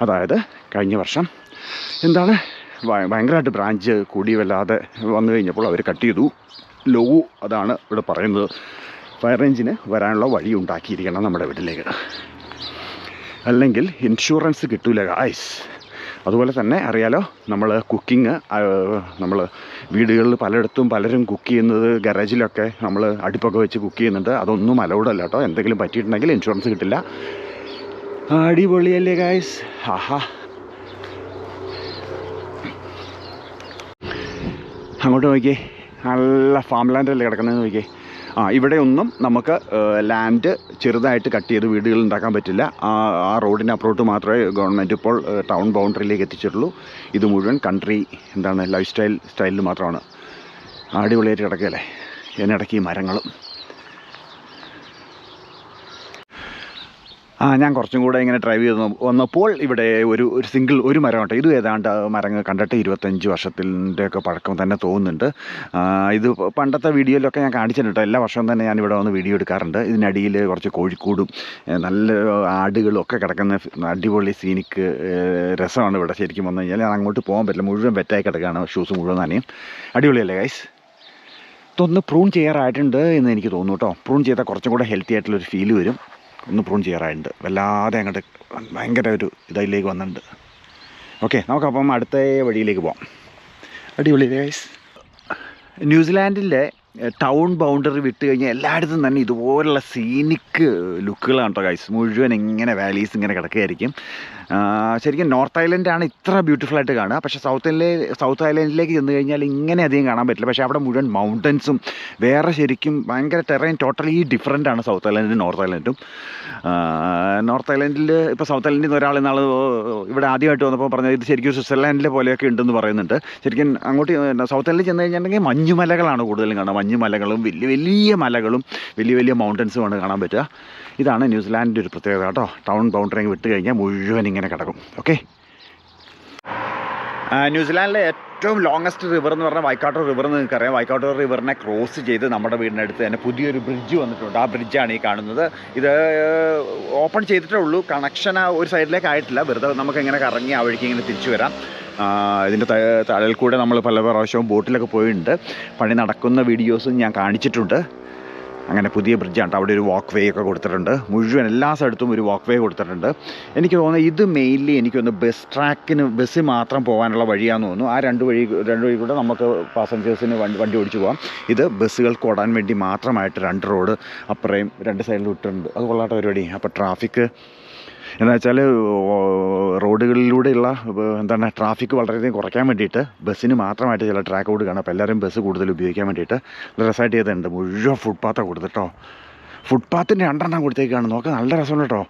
അതായത് കഴിഞ്ഞ വർഷം. എന്താണ്? ഭയങ്കരമായിട്ട് ബ്രാഞ്ച് കൂടി വല്ലാതെ വന്നു കഴിഞ്ഞപ്പോൾ അവർ കട്ട് ചെയ്തു. ലോ അതാണ് ഇവിടെ പറയുന്നത്. ഫയർ എഞ്ചിന് വരാനുള്ള വഴി ഉണ്ടാക്കിയിരിക്കണം നമ്മുടെ വീട്ടിലേക്ക്. അല്ലെങ്കിൽ ഇൻഷുറൻസ് കിട്ടൂല ഗായ്സ് അതുപോലെ തന്നെ അറിയാലോ നമ്മൾ കുക്കിങ് നമ്മൾ വീടുകളിൽ പലയിടത്തും പലരും കുക്ക് ചെയ്യുന്നത് ഗാരേജിലൊക്കെ നമ്മൾ അടുപ്പൊക്കെ വെച്ച് കുക്ക് ചെയ്യുന്നുണ്ട്. അതൊന്നും അലൗഡല്ല കേട്ടോ. എന്തെങ്കിലും പറ്റിയിട്ടുണ്ടെങ്കിൽ ഇൻഷുറൻസ് കിട്ടില്ല. അടിപൊളിയല്ലേ ഗായ്സ് ആഹാ. അങ്ങോട്ട് നോക്കിയേ. നല്ല ഫാം ലാൻഡല്ലേ കിടക്കുന്നത് നോക്കിയേ. ആ ഇവിടെ ഒന്നും നമുക്ക് ലാൻഡ് ചെറുതായിട്ട് കട്ട് ചെയ്ത് വീടുകൾ ഉണ്ടാക്കാൻ പറ്റില്ല. ആ ആ റോഡിന് അപ്പുറോട്ട് മാത്രമേ ഗവൺമെന്റ് ഇപ്പോൾ ടൗൺ ബൗണ്ടറിയിലേക്ക് എത്തിച്ചിട്ടുള്ളൂ. ഇത് മുഴുവൻ കൺട്രി എന്താണ് ലൈഫ് സ്റ്റൈൽ സ്റ്റൈലിൽ മാത്രമാണ്. അടിപൊളിയായിട്ട് കിടക്കുകയല്ലേ? ഇതിനിടയ്ക്ക് ഈ മരങ്ങളും ആ ഞാൻ കുറച്ചും കൂടെ ഇങ്ങനെ ഡ്രൈവ് ചെയ്ത് വന്നപ്പോൾ ഇവിടെ ഒരു ഒരു സിംഗിൾ ഒരു മരം ഉണ്ട്. ഇത് ഏതാണ്ട് മരങ്ങൾ കണ്ടിട്ട് ഇരുപത്തഞ്ച് വർഷത്തിന്റെ ഒക്കെ പഴക്കം തന്നെ തോന്നുന്നുണ്ട്. ഇത് പണ്ടത്തെ വീഡിയോയിലൊക്കെ ഞാൻ കാണിച്ചിട്ടുണ്ട് എല്ലാ വർഷവും തന്നെ ഞാൻ ഇവിടെ വന്ന് വീഡിയോ എടുക്കാറുണ്ട്. ഇതിനടിയിൽ കുറച്ച് കോഴിക്കൂടും നല്ല ആടുകളും ഒക്കെ കിടക്കുന്ന അടിപൊളി സീനിക്ക് രസമാണ് ഇവിടെ ശരിക്കും വന്നു കഴിഞ്ഞാൽ. ഞാൻ അങ്ങോട്ട് പോകാൻ പറ്റില്ല. മുഴുവൻ വെറ്റായി കിടക്കുകയാണ്. ഷൂസ് മുഴുവൻ നനയും. അടിപൊളിയല്ലേ ഗൈസ് ഇതൊന്ന് പ്രൂൺ ചെയ്യാറായിട്ടുണ്ട് എന്ന് എനിക്ക് തോന്നുന്നു കേട്ടോ. പ്രൂൺ ചെയ്താൽ കുറച്ചും കൂടെ ഹെൽത്തി ആയിട്ടുള്ളൊരു ഫീൽ വരും. ഒന്ന് പ്രൂൺ ചെയ്യാറായിട്ടുണ്ട്. വല്ലാതെ അങ്ങോട്ട് ഭയങ്കര ഒരു ഇതിലേക്ക് വന്നിട്ടുണ്ട്. ഓക്കെ നമുക്കപ്പം അടുത്ത വഴിയിലേക്ക് പോവാം. അടിപൊളി ഗൈസ് ന്യൂസിലാൻഡിലെ ടൗൺ ബൗണ്ടറി വിട്ട് കഴിഞ്ഞാൽ എല്ലായിടത്തും തന്നെ ഇതുപോലുള്ള സീനിക്ക് ലുക്കുകളാണ് കേട്ടോ ഗൈസ് മുഴുവൻ ഇങ്ങനെ വാലീസ് ഇങ്ങനെ കിടക്കുകയായിരിക്കും. ശരിക്കും നോർത്ത് ഐലൻഡാണ് ഇത്ര ബ്യൂട്ടിഫുൾ ആയിട്ട് കാണുക. പക്ഷേ സൗത്ത് സൗത്ത് ഐലൻഡിലേക്ക് ചെന്ന് കഴിഞ്ഞാൽ ഇങ്ങനെ അധികം കാണാൻ പറ്റില്ല. പക്ഷേ അവിടെ മുഴുവൻ മൗണ്ടൻസും വേറെ ശരിക്കും ഭയങ്കര ടെറൈൻ ടോട്ടലി ഡിഫറെന്റ് ആണ് സൗത്ത് ഐലൻഡും നോർത്ത് ഐലൻഡും. നോർത്ത് ഐലൻഡിൽ ഇപ്പോൾ സൗത്ത് ഐലൻഡിൽ നിന്ന് ഒരാൾ നാൾ ഇവിടെ ആദ്യമായിട്ട് വന്നപ്പോൾ പറഞ്ഞത് ഇത് ശരിക്കും സ്വിറ്റ്സർലാൻഡിലെ പോലെയൊക്കെ ഉണ്ടെന്ന് പറയുന്നുണ്ട്. ശരിക്കും അങ്ങോട്ട് സൗത്ത് ഐലൻഡിൽ ചെന്ന് കഴിഞ്ഞിട്ടുണ്ടെങ്കിൽ മഞ്ഞുമലകളാണ് കൂടുതലും കാണുക. മഞ്ഞുമലകളും വലിയ വലിയ മലകളും വലിയ വലിയ മൗണ്ടൻസുമാണ് കാണാൻ പറ്റുക. ഇതാണ് ന്യൂസിലാൻഡിന്റെ ഒരു പ്രത്യേകത കേട്ടോ. ടൗൺ ബൗണ്ടറി വിട്ട് കഴിഞ്ഞാൽ മുഴുവൻ ഇങ്ങനെ കിടക്കും. ഓക്കെ ന്യൂസിലാൻഡിലെ ഏറ്റവും ലോങ്ങസ്റ്റ് റിവർ എന്ന് പറഞ്ഞാൽ വൈക്കാട്ടൂർ റിവർ എന്ന് നിങ്ങൾക്കറിയാം. വൈക്കാട്ടൂർ റിവറിനെ ക്രോസ് ചെയ്ത് നമ്മുടെ വീടിനടുത്ത് തന്നെ പുതിയൊരു ബ്രിഡ്ജ് വന്നിട്ടുണ്ട്. ആ ബ്രിഡ്ജാണ് ഈ കാണുന്നത്. ഇത് ഓപ്പൺ ചെയ്തിട്ടേ ഉള്ളൂ. കണക്ഷൻ ഒരു സൈഡിലേക്ക് ആയിട്ടില്ല. വെറുതെ നമുക്ക് ഇങ്ങനെ കറങ്ങി ആ വഴിക്ക് ഇങ്ങനെ തിരിച്ചു വരാം. ആ, ഇതിന്റെ തലയിൽ കൂടെ നമ്മൾ പല പ്രാവശ്യവും ബോട്ടിലൊക്കെ പോയിട്ടുണ്ട്. പണി നടക്കുന്ന വീഡിയോസും ഞാൻ കാണിച്ചിട്ടുണ്ട്. അങ്ങനെ പുതിയ ബ്രിഡ്ജാണ് അവിടെ ഒരു വാക്ക് വേ ഒക്കെ കൊടുത്തിട്ടുണ്ട്. മുഴുവൻ എല്ലാ സ്ഥലത്തും ഒരു വാക്ക് വേ കൊടുത്തിട്ടുണ്ട്. എനിക്ക് തോന്നുന്നത് ഇത് മെയിൻലി എനിക്കൊന്ന് ബസ് ട്രാക്കിന് ബസ് മാത്രം പോകാനുള്ള വഴിയാണെന്ന് തോന്നുന്നു. ആ രണ്ട് വഴി രണ്ട് വഴി കൂടെ നമുക്ക് പാസഞ്ചേഴ്സിന് വണ്ടി വണ്ടി ഓടിച്ചു പോകാം. ഇത് ബസ്സുകൾക്ക് ഓടാൻ വേണ്ടി മാത്രമായിട്ട് രണ്ട് റോഡ് അപ്പുറയും രണ്ട് സൈഡിലും ഇട്ടിട്ടുണ്ട്. അത് കൊള്ളാത്ത പരിപാടി. അപ്പോൾ ട്രാഫിക് എന്താ വെച്ചാൽ റോഡുകളിലൂടെയുള്ള എന്താണ് ട്രാഫിക് വളരെയധികം കുറയ്ക്കാൻ വേണ്ടിയിട്ട് ബസ്സിന് മാത്രമായിട്ട് ചില ട്രാക്ക് കൊടുക്കുകയാണ് അപ്പോൾ എല്ലാവരും ബസ് കൂടുതൽ ഉപയോഗിക്കാൻ വേണ്ടിയിട്ട് രസമായിട്ട് ചെയ്തിട്ടുണ്ട്. മുഴുവൻ ഫുട്പാത്താണ് കൊടുത്തിട്ടോ. ഫുട്പാത്തിന്റെ രണ്ടെണ്ണം കൊടുത്തേക്കാണ്. നോക്ക നല്ല രസമുണ്ട് കേട്ടോ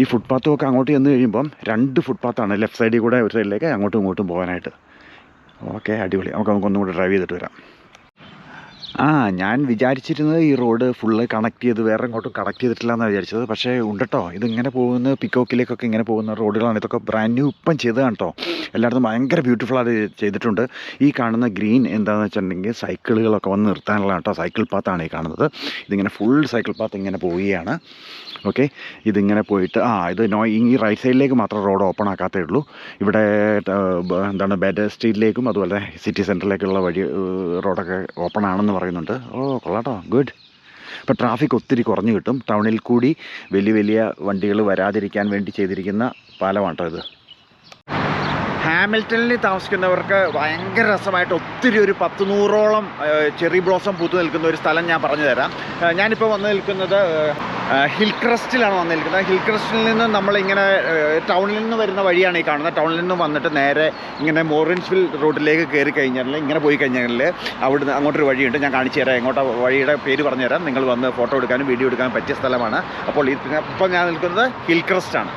ഈ ഫുട്പാത്തും ഒക്കെ അങ്ങോട്ട് ചെന്ന് കഴിയുമ്പം രണ്ട് ഫുട്പാത്താണ് ലെഫ്റ്റ് സൈഡിൽ കൂടെ ഒരു സൈഡിലേക്ക് അങ്ങോട്ടും ഇങ്ങോട്ടും പോകാനായിട്ട്. ഓക്കെ അടിപൊളി. നമുക്ക് നമുക്കൊന്നും കൂടെ ഡ്രൈവ് ചെയ്തിട്ട് വരാം. ആ ഞാൻ വിചാരിച്ചിരുന്നത് ഈ റോഡ് ഫുള്ള് കണക്ട് ചെയ്ത് വേറെ എങ്ങോട്ടും കണക്ട് ചെയ്തിട്ടില്ല എന്നാണ് വിചാരിച്ചത്. പക്ഷേ ഉണ്ട് കേട്ടോ ഇതിങ്ങനെ പോകുന്ന പിക്കോക്കിലേക്കൊക്കെ ഇങ്ങനെ പോകുന്ന റോഡുകളാണ്. ഇതൊക്കെ ബ്രാൻഡ് ന്യൂ ഇപ്പം ചെയ്തതാണ് കേട്ടോ എല്ലായിടത്തും ഭയങ്കര ബ്യൂട്ടിഫുൾ ആയി ചെയ്തിട്ടുണ്ട്. ഈ കാണുന്ന ഗ്രീൻ എന്താണെന്ന് വെച്ചിട്ടുണ്ടെങ്കിൽ സൈക്കിളുകളൊക്കെ വന്ന് നിർത്താനുള്ള കേട്ടോ സൈക്കിൾ പാത്താണ് ഈ കാണുന്നത്. ഇതിങ്ങനെ ഫുൾ സൈക്കിൾ പാത്ത് ഇങ്ങനെ പോവുകയാണ്. ഓക്കെ ഇതിങ്ങനെ പോയിട്ട് ആ ഇത് നോ ഈ റൈറ്റ് സൈഡിലേക്ക് മാത്രം റോഡ് ഓപ്പൺ ആക്കാത്തേ ഉള്ളൂ. ഇവിടെ എന്താണ് ബെഡ് സ്ട്രീറ്റിലേക്കും അതുപോലെ സിറ്റി സെന്ററിലേക്കുള്ള വഴി റോഡൊക്കെ ഓപ്പൺ ആണെന്ന് പറയുന്നുണ്ട്. ഓ കൊള്ളാട്ടോ. ഗുഡ് ഇപ്പോൾ ട്രാഫിക് ഒത്തിരി കുറഞ്ഞു കിട്ടും. ടൗണിൽ കൂടി വലിയ വലിയ വണ്ടികൾ വരാതിരിക്കാൻ വേണ്ടി ചെയ്തിരിക്കുന്ന പാലമാണ് കേട്ടോ ഇത്. ഹാമിൽട്ടണിൽ താമസിക്കുന്നവർക്ക് ഭയങ്കര രസമായിട്ട് ഒത്തിരി ഒരു പത്ത് നൂറോളം ചെറി ബ്ലോസം പൂത്തു നിൽക്കുന്ന ഒരു സ്ഥലം ഞാൻ പറഞ്ഞു തരാം. ഞാനിപ്പോൾ വന്ന് നിൽക്കുന്നത് ഹിൽ ക്രസ്റ്റിലാണ് വന്നു നിൽക്കുന്നത്. ഹിൽ ക്രസ്റ്റിൽ നിന്ന് നമ്മളിങ്ങനെ ടൗണിൽ നിന്ന് വരുന്ന വഴിയാണ് ഈ കാണുന്നത്. ടൗണിൽ നിന്ന് വന്നിട്ട് നേരെ ഇങ്ങനെ മോറിൻസ്വിൽ റോഡിലേക്ക് കയറി കഴിഞ്ഞാൽ ഇങ്ങനെ പോയി കഴിഞ്ഞാൽ അവിടുന്ന് അങ്ങോട്ടൊരു വഴിയുണ്ട്. ഞാൻ കാണിച്ചു തരാം. ഇങ്ങോട്ട് വഴിയുടെ പേര് പറഞ്ഞുതരാം നിങ്ങൾ വന്ന് ഫോട്ടോ എടുക്കാനും വീഡിയോ എടുക്കാനും പറ്റിയ സ്ഥലമാണ്. അപ്പോൾ ഇപ്പോൾ ഞാൻ നിൽക്കുന്നത് ഹിൽ ക്രസ്റ്റാണ്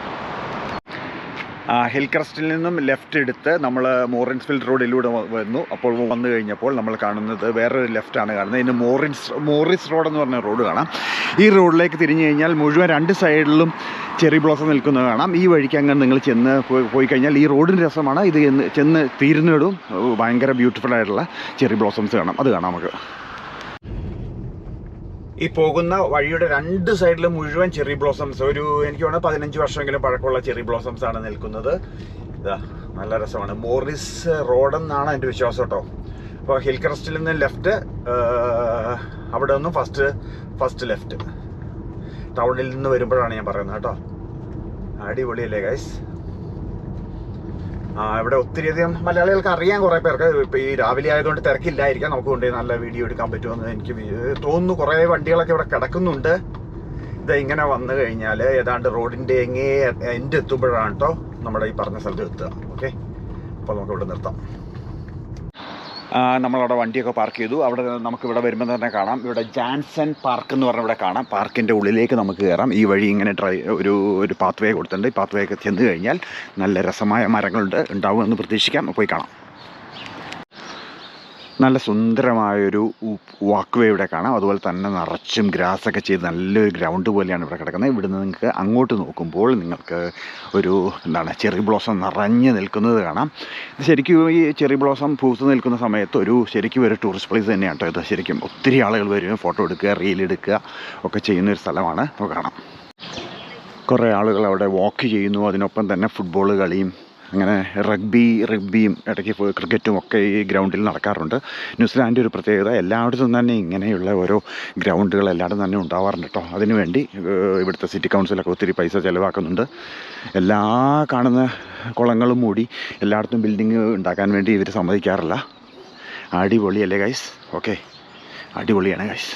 ഹിൽ ക്രസ്റ്റിൽ നിന്നും ലെഫ്റ്റ് എടുത്ത് നമ്മൾ മോറിൻസ്ഫീൽഡ് റോഡിലൂടെ വന്നു അപ്പോൾ വന്നു കഴിഞ്ഞപ്പോൾ നമ്മൾ കാണുന്നത് വേറൊരു ലെഫ്റ്റാണ് കാണുന്നത്. ഇതിന് മോറിൻസ് മോറിസ് റോഡ് എന്ന് പറഞ്ഞ റോഡ് കാണാം. ഈ റോഡിലേക്ക് തിരിഞ്ഞു കഴിഞ്ഞാൽ മുഴുവൻ രണ്ട് സൈഡിലും ചെറി ബ്ലോസം നിൽക്കുന്നത് കാണാം. ഈ വഴിക്ക് അങ്ങനെ നിങ്ങൾ ചെന്ന് പോയി കഴിഞ്ഞാൽ ഈ റോഡിന് രസമാണ്. ഇത് ചെന്ന് ചെന്ന് തീരുന്നിടും ഭയങ്കര ബ്യൂട്ടിഫുൾ ആയിട്ടുള്ള ചെറി ബ്ലോസംസ് കാണാം. അത് കാണാം നമുക്ക്. ഈ പോകുന്ന വഴിയുടെ രണ്ട് സൈഡിലും മുഴുവൻ ചെറി ബ്ലോസംസ്. ഒരു എനിക്ക് വേണം പതിനഞ്ച് വർഷമെങ്കിലും പഴക്കമുള്ള ചെറി ബ്ലോസംസ് ആണ് നിൽക്കുന്നത്. ഇതാ നല്ല രസമാണ്. മോറിസ് റോഡ് എന്നാണ് എന്റെ വിശ്വാസം കേട്ടോ. അപ്പോൾ ഹിൽ ക്രസ്റ്റിൽ നിന്ന് ലെഫ്റ്റ് അവിടെ നിന്നും ഫസ്റ്റ് ഫസ്റ്റ് ലെഫ്റ്റ്. ടൗണിൽ നിന്ന് വരുമ്പോഴാണ് ഞാൻ പറയുന്നത് കേട്ടോ. അടിപൊളിയല്ലേ ഗൈസ് ഇവിടെ ഒത്തിരിയധികം മലയാളികൾക്ക് അറിയാൻ കുറേ പേർക്ക് ഇപ്പൊ ഈ രാവിലെ ആയതുകൊണ്ട് തിരക്കില്ലായിരിക്കാം. നമുക്ക് കൊണ്ടുപോയി നല്ല വീഡിയോ എടുക്കാൻ പറ്റുമെന്ന് എനിക്ക് തോന്നുന്നു കുറേ വണ്ടികളൊക്കെ ഇവിടെ കിടക്കുന്നുണ്ട്. ഇത് ഇങ്ങനെ വന്നു കഴിഞ്ഞാൽ ഏതാണ്ട് റോഡിന്റെ എങ്ങേ എന്റെ എത്തുമ്പോഴാണ് കേട്ടോ നമ്മുടെ ഈ പറഞ്ഞ സ്ഥലത്ത് എത്തുക. ഓക്കെ? അപ്പോൾ നമുക്ക് ഇവിടെ നിർത്താം. നമ്മളവിടെ വണ്ടിയൊക്കെ പാർക്ക് ചെയ്തു. അവിടെ നമുക്ക് ഇവിടെ വരുമ്പോൾ തന്നെ കാണാം. ഇവിടെ ജാൻസൺ പാർക്ക് എന്ന് പറഞ്ഞ ഇവിടെ കാണാം. പാർക്കിന്റെ ഉള്ളിലേക്ക് നമുക്ക് കയറാം. ഈ വഴി ഇങ്ങനെ ഡ്രൈ ഒരു ഒരു പാത്വേ കൊടുത്തിട്ടുണ്ട്. ഈ ഒക്കെ ചെന്ന് കഴിഞ്ഞാൽ നല്ല രസമായ മരങ്ങളുണ്ട് ഉണ്ടാവുമെന്ന് പ്രതീക്ഷിക്കാം. പോയി കാണാം. നല്ല സുന്ദരമായൊരു വാക്ക് വേ ഇവിടെ കാണാം. അതുപോലെ തന്നെ നിറച്ചും ഗ്രാസൊക്കെ ചെയ്ത് നല്ലൊരു ഗ്രൗണ്ട് പോലെയാണ് ഇവിടെ കിടക്കുന്നത്. ഇവിടുന്ന് നിങ്ങൾക്ക് അങ്ങോട്ട് നോക്കുമ്പോൾ നിങ്ങൾക്ക് ഒരു എന്താണ് ചെറി ബ്ലോസം നിറഞ്ഞു നിൽക്കുന്നത് കാണാം. ഇത് ശരിക്കും ഈ ചെറി ബ്ലോസം പൂത്ത് നിൽക്കുന്ന സമയത്ത് ഒരു ശരിക്കും ഒരു ടൂറിസ്റ്റ് പ്ലേസ് തന്നെയാണ് കേട്ടോ ഇത്. ശരിക്കും ഒത്തിരി ആളുകൾ വരും ഫോട്ടോ എടുക്കുക റീൽ എടുക്കുക ഒക്കെ ചെയ്യുന്ന ഒരു സ്ഥലമാണ്. അപ്പോൾ കാണാം. കുറേ ആളുകൾ അവിടെ വാക്ക് ചെയ്യുന്നു. അതിനൊപ്പം തന്നെ ഫുട്ബോൾ കളിയും അങ്ങനെ റഗ്ബി റഗ്ബിയും ഇടയ്ക്ക് പോയി ക്രിക്കറ്റും ഒക്കെ ഈ ഗ്രൗണ്ടിൽ നടക്കാറുണ്ട്. ന്യൂസിലാൻഡിന്റെ ഒരു പ്രത്യേകത എല്ലായിടത്തും തന്നെ ഇങ്ങനെയുള്ള ഓരോ ഗ്രൗണ്ടുകൾ എല്ലായിടത്തും തന്നെ ഉണ്ടാവാറുണ്ട് കേട്ടോ അതിനുവേണ്ടി ഇവിടുത്തെ സിറ്റി കൗൺസിലൊക്കെ ഒത്തിരി പൈസ ചിലവാക്കുന്നുണ്ട്. എല്ലാ കാണുന്ന കുളങ്ങളും മൂടി എല്ലായിടത്തും ബിൽഡിങ് ഉണ്ടാക്കാൻ വേണ്ടി ഇവർ സമ്മതിക്കാറില്ല. അടിപൊളിയല്ലേ ഗൈസ് ഓക്കെ അടിപൊളിയാണ് ഗൈസ്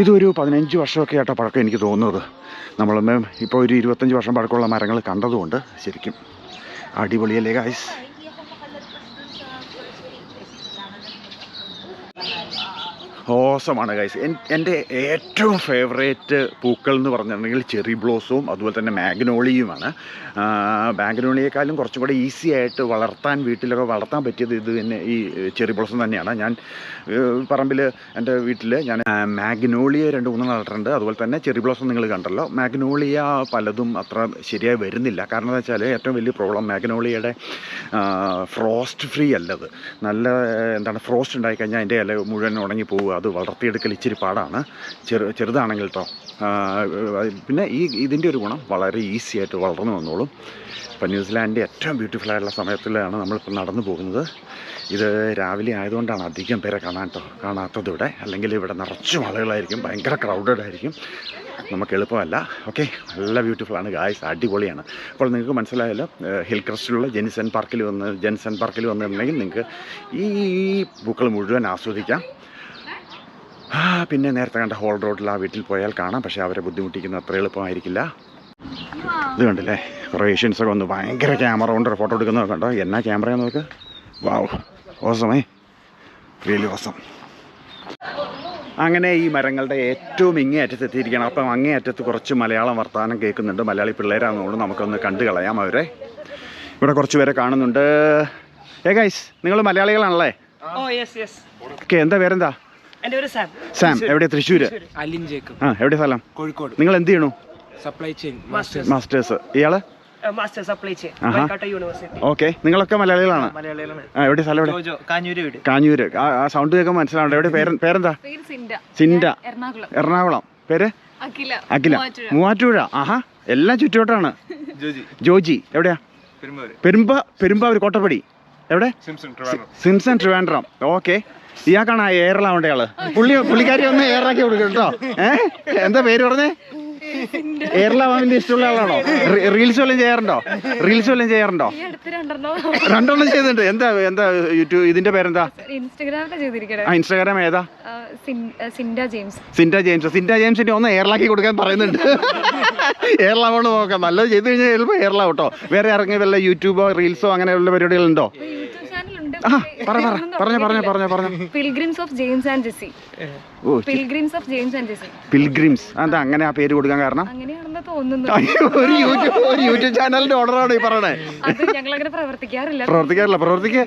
ഇതൊരു പതിനഞ്ച് വർഷമൊക്കെ ആയിട്ടോ പഴക്കം എനിക്ക് തോന്നുന്നത്. നമ്മൾ ഇപ്പോൾ ഒരു ഇരുപത്തഞ്ച് വർഷം പഴക്കമുള്ള മരങ്ങൾ കണ്ടതുകൊണ്ട് ശരിക്കും അടിപൊളിയല്ലേ ഗായ്സ് ഓസമാണ് ഗൈസ് എന്റെ ഏറ്റവും ഫേവറേറ്റ് പൂക്കൾ എന്ന് പറഞ്ഞിട്ടുണ്ടെങ്കിൽ ചെറി ബ്ലോസവും അതുപോലെ തന്നെ മാഗ്നോളിയുമാണ്. മാഗ്നോളിയേക്കാളും കുറച്ചും കൂടെ ഈസി ആയിട്ട് വളർത്താൻ വീട്ടിലൊക്കെ വളർത്താൻ പറ്റിയത് ഇത് തന്നെ ഈ ചെറി ബ്ലോസം തന്നെയാണ്. ഞാൻ പറമ്പിൽ എന്റെ വീട്ടിൽ ഞാൻ മാഗ്നോളിയ രണ്ട് മൂന്ന് നട്ടിട്ടുണ്ട്. അതുപോലെ തന്നെ ചെറി ബ്ലോസം നിങ്ങൾ കണ്ടല്ലോ. മാഗ്നോളിയ പലതും അത്ര ശരിയായി വരുന്നില്ല. കാരണം എന്താ വെച്ചാൽ ഏറ്റവും വലിയ പ്രോബ്ലം മാഗ്നോളിയയുടെ ഫ്രോസ്റ്റ് ഫ്രീ അല്ലത്. നല്ല എന്താണ് ഫ്രോസ്റ്റ് ഉണ്ടായിക്കഴിഞ്ഞാൽ അതിന്റെ ഇല മുഴുവൻ ഉണങ്ങി പോവുക അത് വളർത്തിയെടുക്കൽ ഇച്ചിരി പാടാണ്. ചെറു ചെറുതാണെങ്കിൽ കേട്ടോ പിന്നെ ഈ ഇതിന്റെ ഒരു ഗുണം വളരെ ഈസി ആയിട്ട് വളർന്നു വന്നോളും. ഇപ്പം ന്യൂസിലാൻഡിന്റെ ഏറ്റവും ബ്യൂട്ടിഫുൾ ആയിട്ടുള്ള സമയത്തിലാണ് നമ്മളിപ്പോൾ നടന്നു പോകുന്നത്. ഇത് രാവിലെ ആയതുകൊണ്ടാണ് അധികം പേരെ കാണാൻ കാണാത്തത് ഇവിടെ. അല്ലെങ്കിൽ ഇവിടെ നിറച്ചും ആളുകളായിരിക്കും ഭയങ്കര ക്രൗഡഡ് ആയിരിക്കും. നമുക്ക് എളുപ്പമല്ല. ഓക്കെ നല്ല ബ്യൂട്ടിഫുൾ ആണ് ഗായ്സ് അടിപൊളിയാണ്. അപ്പോൾ നിങ്ങൾക്ക് മനസ്സിലായല്ലോ ഹിൽ ക്രസ്റ്റിലുള്ള ജെൻസൺ പാർക്കിൽ വന്ന് ജെൻസൺ പാർക്കിൽ വന്നിട്ടുണ്ടെങ്കിൽ നിങ്ങൾക്ക് ഈ പൂക്കൾ മുഴുവൻ ആസ്വദിക്കാം. ആ, പിന്നെ നേരത്തെ കണ്ട ഹോൾ റോഡിൽ ആ വീട്ടിൽ പോയാൽ കാണാം. പക്ഷേ അവരെ ബുദ്ധിമുട്ടിക്കുന്ന അത്ര എളുപ്പമായിരിക്കില്ല. ഇത് കണ്ടില്ലേ? കുറേ ഏഷ്യൻസൊക്കെ വന്ന് ഭയങ്കര ക്യാമറ കൊണ്ട് ഫോട്ടോ എടുക്കുന്നത് കണ്ടോ? എന്നാ ക്യാമറയാ നോക്ക്? വാവ് ഓസമേ റിയലി ഓസം അങ്ങനെ ഈ മരങ്ങളുടെ ഏറ്റവും ഇങ്ങേ അറ്റത്ത് എത്തിയിരിക്കണം. അപ്പം അങ്ങേ അറ്റത്ത് കുറച്ച് മലയാളം വർത്തമാനം കേൾക്കുന്നുണ്ട്. മലയാളി പിള്ളേരാണെന്നുകൊണ്ട് നമുക്കൊന്ന് കണ്ടു കളയാം അവരെ. ഇവിടെ കുറച്ച് പേരെ കാണുന്നുണ്ട്. ഏ ഗൈസ് നിങ്ങൾ മലയാളികളാണല്ലേ? ഓക്കെ എന്താ പേരെന്താ? എന്റെ ഒരു സാം. സാം എവിടെ തൃശ്ശൂർ അലിൻ ജേക്കബ്. ആ എവിടെ സ്ഥലം? കോഴിക്കോട്. നിങ്ങൾ എന്ത് ചെയ്യണു? സപ്ലൈ ചെയിൻ മാസ്റ്റേഴ്സ് മാസ്റ്റേഴ്സ് ഇയാൾ? Master supply chain. University okay നിങ്ങളൊക്കെ മലയാളികളാണ്? മലയാളികളാണ്. എവിടെ സ്ഥലം എവിടെ? ജോജോ കാഞ്ഞൂര് വീട്. കാഞ്ഞൂര്. ആ സൗണ്ട് കേൾക്കാൻ മനസ്സിലാവണ്ട? എവിടെ? പേര് പേരെന്താ? പേര് സിൻഡ. സിൻഡ. എറണാകുളം. എറണാകുളം. പേര്? അഖില. അഖില. മൂവാറ്റുപുഴ. ആഹാ. എല്ലാം ചുറ്റുവട്ടാണ്. ജോജി. ജോജി. എവിടെയാ? പെരുമ്പ പെരുമ്പ പെരുമ്പാവൂർ കോട്ടപ്പടി എവിടെ? സിംസൺ ട്രിവാൻഡ്രം ഓക്കെ ഇയാൾക്കാണ് ആ എയറിലാവേണ്ട ആൾ? പുള്ളി പുള്ളിക്കാരി ഒന്ന് ഏറാക്കി കൊടുക്കും കേട്ടോ. ഏഹ് എന്താ പേര് പറഞ്ഞേ? വേണ്ടി ഇഷ്ടമുള്ള ആളാണോ? റീൽസ് വല്ലതും ചെയ്യാറുണ്ടോ? റീൽസ് വല്ലതും ചെയ്യാറുണ്ടോ? രണ്ടെണ്ണം. ചെയ്യുന്നുണ്ട് ചെയ്തിട്ടുണ്ട്. എന്താ എന്താ യൂട്യൂബ് ഇതിന്റെ പേരെന്താ? ആ ഇൻസ്റ്റാഗ്രാം ഏതാ? Cinda James. Cinda James. Cinda ജെയിംസിന്റെ ഒന്ന് ഏറലാക്കി കൊടുക്കാൻ പറയുന്നുണ്ട്. എയർലാവോണ്ട് നോക്കാം. നല്ലത് ചെയ്ത് കഴിഞ്ഞാൽ ചിലപ്പോൾ എയർലാവും കേട്ടോ. വേറെ ഇറങ്ങിയ വല്ല യൂട്യൂബോ റീൽസോ അങ്ങനെയുള്ള പരിപാടികളുണ്ടോ? ആ പറ പറ. പറഞ്ഞ പറഞ്ഞ പറഞ്ഞ പറഞ്ഞ. Pilgrims of James and Jesse oh pilgrims of James and Jesse pilgrims എന്താ അങ്ങനെ ആ പേര് കൊടുക്കാൻ കാരണം? അങ്ങനെയാണെന്ന് തോന്നുന്നു. ഒരു യൂട്യൂബ് ഒരു യൂട്യൂബ് ചാനലിന്റെ ഓർഡറാണ് ഈ പറയണേ? അത് ഞങ്ങൾ അങ്ങനെ പ്രവർത്തിക്കാറില്ല പ്രവർത്തിക്കാറില്ല പ്രവർത്തിക്ക്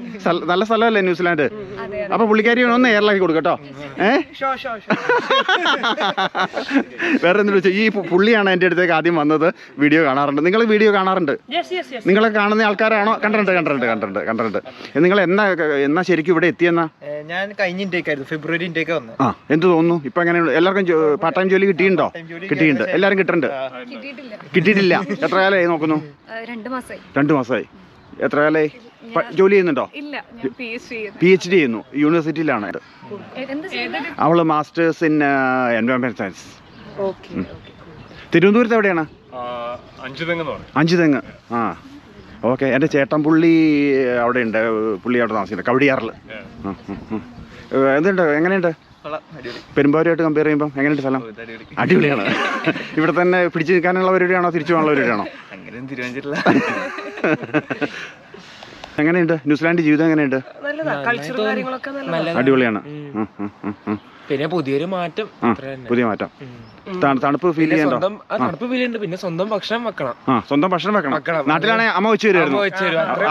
നല്ല സ്ഥലമല്ലേ ന്യൂസിലാൻഡ്? അതെ അപ്പൊ പുള്ളിക്കാരി ഒന്ന് എയർലാക്കി കൊടുക്കട്ടോ ഏഹ് ഷോ ഷോ ഷോ വേറെ എന്തെങ്കിലും വെച്ചാൽ ഈ പുള്ളിയാണ് എന്റെ അടുത്തേക്ക് ആദ്യം വന്നത് വീഡിയോ കാണാറുണ്ട്. നിങ്ങൾ വീഡിയോ കാണാറുണ്ട്? യെസ് യെസ് യെസ് നിങ്ങളെ കാണുന്ന ആൾക്കാരാണോ? കണ്ടിട്ടുണ്ട് കണ്ടിട്ടുണ്ട് കണ്ടിട്ടുണ്ട് കണ്ടിട്ടുണ്ട്. നിങ്ങൾ എന്നാ എന്നാ ശരിക്കും ഇവിടെ എത്തിയെന്നാ? ഞാൻ കഴിഞ്ഞ ഇൻടേക്ക് ആയിരുന്നു. ഫെബ്രുവരി ഇൻടേക്ക് വന്നത് ആ എന്ത് തോന്നുന്നു? ഇപ്പൊ എങ്ങനെയുണ്ട് എല്ലാവർക്കും പാർട്ട് ടൈം ജോലി കിട്ടിയിട്ടുണ്ടോ? കിട്ടിയിട്ടുണ്ട്. എല്ലാവരും കിട്ടുന്നുണ്ട് കിട്ടിയിട്ടില്ല. കിട്ടിയിട്ടില്ല. എത്ര കാലമായി നോക്കുന്നു? രണ്ടു മാസമായി എത്ര കാലമായി? ജോലി ചെയ്യുന്നുണ്ടോ? ഇല്ല ഞാൻ പി എച്ച് ഡി ചെയ്യുന്നു. യൂണിവേഴ്സിറ്റിയിലാണ് അവൾ masters in environment science okay തിരുവനന്തപുരത്ത് എവിടെയാണ്? അഞ്ചു തെങ്ങെന്ന് പറയും അഞ്ചു തെങ്ങ്. ആ. ഓക്കെ എന്റെ ചേട്ടൻ പുള്ളി അവിടെ ഉണ്ട് പുള്ളി അവിടെ താമസിക്കുന്നത് കവടിയാറിൽ എന്തുണ്ട്? എങ്ങനെയുണ്ട്? പെരുമ്പാവൂരായിട്ട് കമ്പയർ ചെയ്യുമ്പോൾ എങ്ങനെയുണ്ട് സ്ഥലം? അടിപൊളിയാണ്. ഇവിടെ തന്നെ പിടിച്ചു നിൽക്കാനുള്ള പരിപാടിയാണോ തിരിച്ചു പോകാനുള്ള പരിപാടിയാണോ? അങ്ങനെയും തീരുമാനിച്ചിട്ടില്ല. എങ്ങനെയുണ്ട്? ന്യൂസിലാൻഡ് ജീവിതം എങ്ങനെയുണ്ട്? നല്ലതാ. കൾച്ചർ കാര്യങ്ങളൊക്കെ നല്ലതാ. അടിപൊളിയാണ്. ഉം, ഉം, ഉം, ഉം. പിന്നെ പുതിയൊരു മാറ്റം. പുതിയ മാറ്റം. തണുപ്പ് ഫീൽ ചെയ്യണം ചെയ്യണ്ടോ? സ്വന്തം ചെയ്യുന്നുണ്ട് തണുപ്പ് ഫീലുണ്ട് പിന്നെ സ്വന്തം ഭക്ഷണം വെക്കണം. സ്വന്തം ഭക്ഷണം വെക്കണം. നാട്ടിലാണെ അമ്മ വെച്ച് തരുമായിരുന്നു.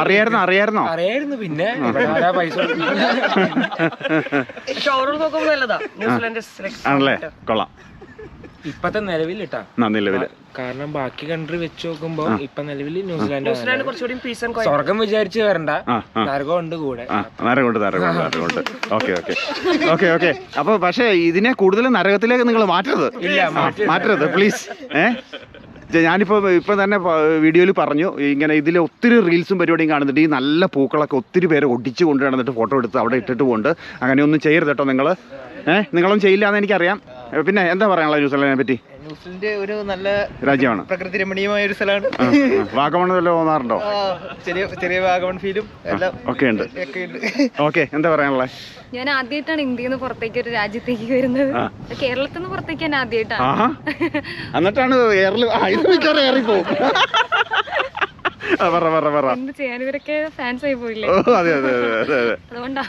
അറിയായിരുന്നു അറിയായിരുന്നോ? അറിയായിരുന്നോ പിന്നെ. പൈസ ആണല്ലേ? കൊള്ളാം. ഇപ്പത്തെ നിലവിൽ നിലവിൽ. കാരണം ബാക്കി കൺട്രി വെച്ച് നോക്കുമ്പോ ഇപ്പൊ നിലവിൽ ന്യൂസിലാൻഡ് കുറച്ചുകൂടി സ്വർഗം വിചാരിച്ച് വരണ്ട. നരകമുണ്ട് നരകം ഉണ്ട് കൂടെ. നരകമുണ്ട് നരകമുണ്ട് നരകമുണ്ട്. Okay okay. Okay okay. അപ്പോൾ പക്ഷേ ഇതിനെ കൂടുതൽ നരകത്തിലേക്ക് നിങ്ങൾ മാറ്റരുത്. ഇല്ല, മാറ്റരുത്. പ്ലീസ് ഏ? ഞാനിപ്പോൾ ഇപ്പം തന്നെ വീഡിയോയിൽ പറഞ്ഞു ഇങ്ങനെ ഇതിൽ ഒത്തിരി റീൽസും പരിപാടിയും കാണുന്നുണ്ട്. ഈ നല്ല പൂക്കളൊക്കെ ഒത്തിരി പേര് ഒടിച്ച് കൊണ്ടു നടന്നിട്ട് ഫോട്ടോ എടുത്ത് അവിടെ ഇട്ടിട്ട് പോകുന്നുണ്ട് അങ്ങനെയൊന്നും ചെയ്യരുത് കേട്ടോ നിങ്ങൾ ഏഹ് നിങ്ങളൊന്നും ചെയ്യില്ല എന്ന് എനിക്കറിയാം. പിന്നെ എന്താ പറയാനുള്ള ന്യൂസിലാൻഡിനെ പറ്റി? ന്യൂസിലൻഡ് ഒരു നല്ല രാജ്യമാണ്. പ്രകൃതി രമണീയമായ ഒരു സ്ഥലമാണ്. വാഗമൺ വല്ലതും തോന്നാറുണ്ടോ? ചെറിയ ചെറിയ വാഗമൺ ഫീലും എല്ലാം ഒക്കെ ഉണ്ട്. ഓക്കെ എന്താ പറയാനുള്ളത്? ഞാൻ ആദ്യമായിട്ടാണ് ഇന്ത്യയിൽ നിന്ന് പുറത്തേക്ക് ഒരു രാജ്യത്തേക്ക് വരുന്നത്. കേരളത്തിൽ നിന്ന് പുറത്തേക്ക് ഞാൻ ആദ്യമായിട്ടാണ്. എന്നിട്ടാണ് കേരളം എന്ത് ചെയ്യാൻ ഇവരൊക്കെ ഫാൻസ് ആയി പോയില്ലേ? ഓ അതെ അതെ അതെ അതെ അതെ. അതുകൊണ്ടാ.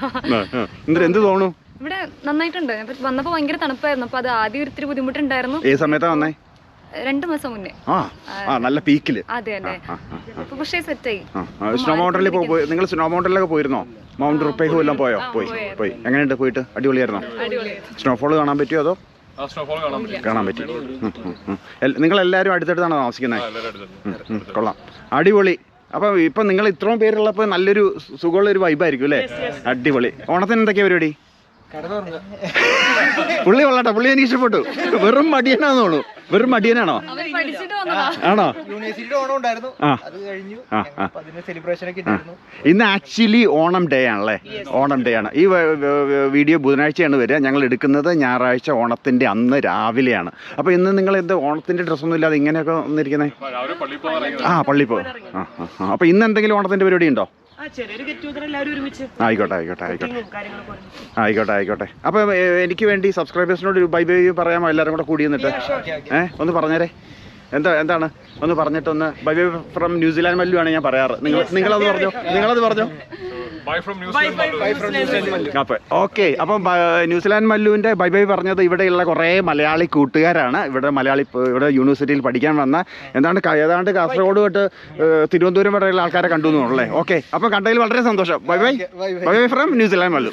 എന്ത് തോന്നുന്നു? ഇവിടെ നന്നായിട്ടുണ്ട്. വന്നപ്പോ ഭയങ്കര തണുപ്പായിരുന്നു. അപ്പൊ അത് ആദ്യം ഒരിത്തിരി ബുദ്ധിമുട്ടുണ്ടായിരുന്നു. ഏത് സമയത്താ വന്നേ? രണ്ടു മാസം മുന്നേ. നല്ല പീക്കിൽ. അതെ അതെ. പക്ഷേ സെറ്റായി. ആ സ്നോ മൗണ്ടനിൽ പോയി നിങ്ങൾ സ്നോ മൗണ്ടനിലൊക്കെ പോയിരുന്നോ? മൗണ്ട് റുപ്പേഹു എല്ലാം പോയോ? പോയി. പോയി എങ്ങനെയുണ്ട് പോയിട്ട്? അടിപൊളിയായിരുന്നോ? സ്നോഫോൾ കാണാൻ പറ്റിയോ അതോ? കാണാൻ പറ്റി. നിങ്ങൾ എല്ലാവരും അടുത്തടുത്താണോ താമസിക്കുന്നത് കൊള്ളാം. അടിപൊളി. അപ്പൊ ഇപ്പൊ നിങ്ങൾ ഇത്രയും പേരുള്ളപ്പോ നല്ലൊരു സുഖമുള്ള ഒരു വൈബായിരിക്കും അല്ലേ? അടിപൊളി. ഓണത്തിന് എന്തൊക്കെയാ പരിപാടി? പുള്ളി കൊള്ളട്ടെ. പുള്ളി എനിക്ക് ഇഷ്ടപ്പെട്ടു. വെറും മടിയനാന്ന് തോന്നുന്നു വെറും മടിയനാണോ? ആണോ? ഇന്ന് ആക്ച്വലി ഓണം ഡേ ആണല്ലേ? ഓണം ഡേ ആണ്. ഈ വീഡിയോ ബുധനാഴ്ചയാണ് വരിക. ഞങ്ങൾ എടുക്കുന്നത് ഞായറാഴ്ച ഓണത്തിന്റെ അന്ന് രാവിലെയാണ്. അപ്പോൾ ഇന്ന് നിങ്ങൾ എന്ത് ഓണത്തിന്റെ ഡ്രസ്സൊന്നും ഇല്ലാതെ ഇങ്ങനെയൊക്കെ വന്നിരിക്കുന്നത് ആ പള്ളിപ്പോ ആ. അപ്പോൾ ഇന്ന് എന്തെങ്കിലും ഓണത്തിന്റെ പരിപാടി ഉണ്ടോ? ആയിക്കോട്ടെ ആയിക്കോട്ടെ ആയിക്കോട്ടെ. അപ്പോൾ എനിക്ക് വേണ്ടി സബ്സ്ക്രൈബേഴ്സിനോട് ഒരു ബൈ ബൈ പറയാമോ എല്ലാവരും കൂടെ കൂടി നിന്നിട്ട്. ഏഹ് ഒന്ന് പറഞ്ഞേരെ. എന്താ എന്താണ്? ഒന്ന് പറഞ്ഞിട്ടൊന്ന്. Bye bye from New Zealand Mallu ആണ് ഞാൻ പറയാറ്. നിങ്ങൾ നിങ്ങളത് പറഞ്ഞോ? നിങ്ങളത് പറഞ്ഞോ. അപ്പൊ ഓക്കെ അപ്പം ന്യൂസിലാൻഡ് മല്ലുവിന്റെ ബൈ ബൈ പറഞ്ഞത് ഇവിടെയുള്ള കുറേ മലയാളി കൂട്ടുകാരാണ്. ഇവിടെ മലയാളി ഇവിടെ യൂണിവേഴ്സിറ്റിയിൽ പഠിക്കാൻ വന്ന എന്താണ് ഏതാണ്ട് കാസർഗോഡ് തൊട്ട് തിരുവനന്തപുരം വരെയുള്ള ആൾക്കാരെ കണ്ടു എന്നുള്ളേ ഓക്കെ അപ്പം കണ്ടതിൽ വളരെ സന്തോഷം. Bye bye bye bye from New Zealand Mallu